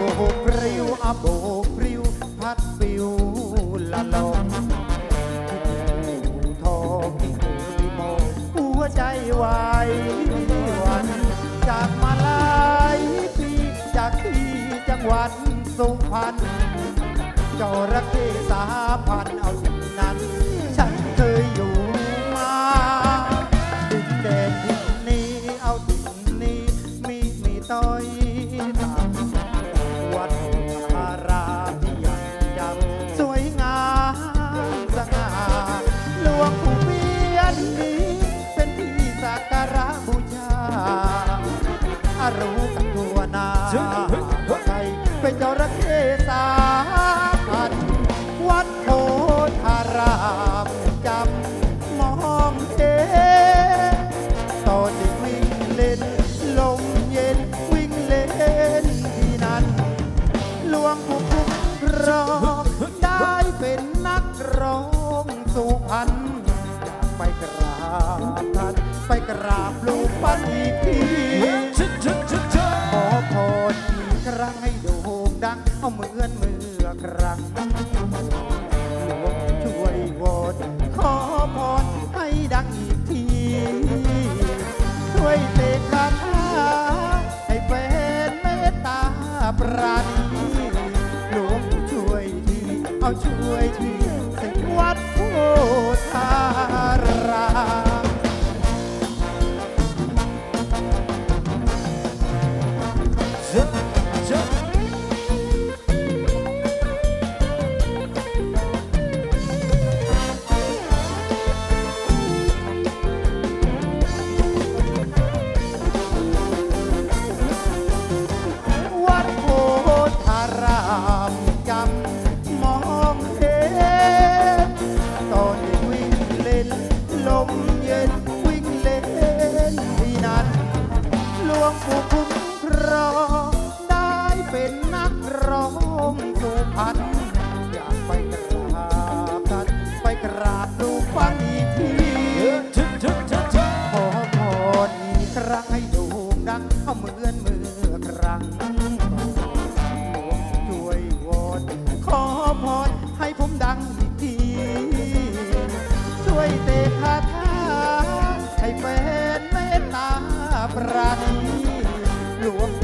โบกปลิวอะโบกปลิวพัดปิวละลมทองที่หูที่โมองหัวใจวายวันจากมาลายปีจากที่จังหวัดสุพรรณจระเข้สาพันเอา รู้กันทั่วหน้าว่าใครเป็นจระเข้สาพันวัดโพธารามจำมองเห็นตอนเด็กวิ่งเล่น ลมเย็นวิ่งเล่นที่นั่นหลวงปู่คุ้มครองได้เป็นนักร้องสุพรรณอยากไปกรา บท่านไปกราบลูกปั้นอีกทีขอพรอีกครั้งให้โด่งดังเอาเหมือนเหมือน เย็นวิ่งเล่นที่นั่นหลวงปู่คุ้มครองได้เป็นนักร้องสุพรรณอยากไปกราบท่านไปกราบลูฟันอีกทีขอพรอีกครั้งให้โด่งดังเอาเหมือนเมื่อครั้งหลวงช่วยวอนขอพรให้ผมดังอีกที ช่วยเตะ รักหลวง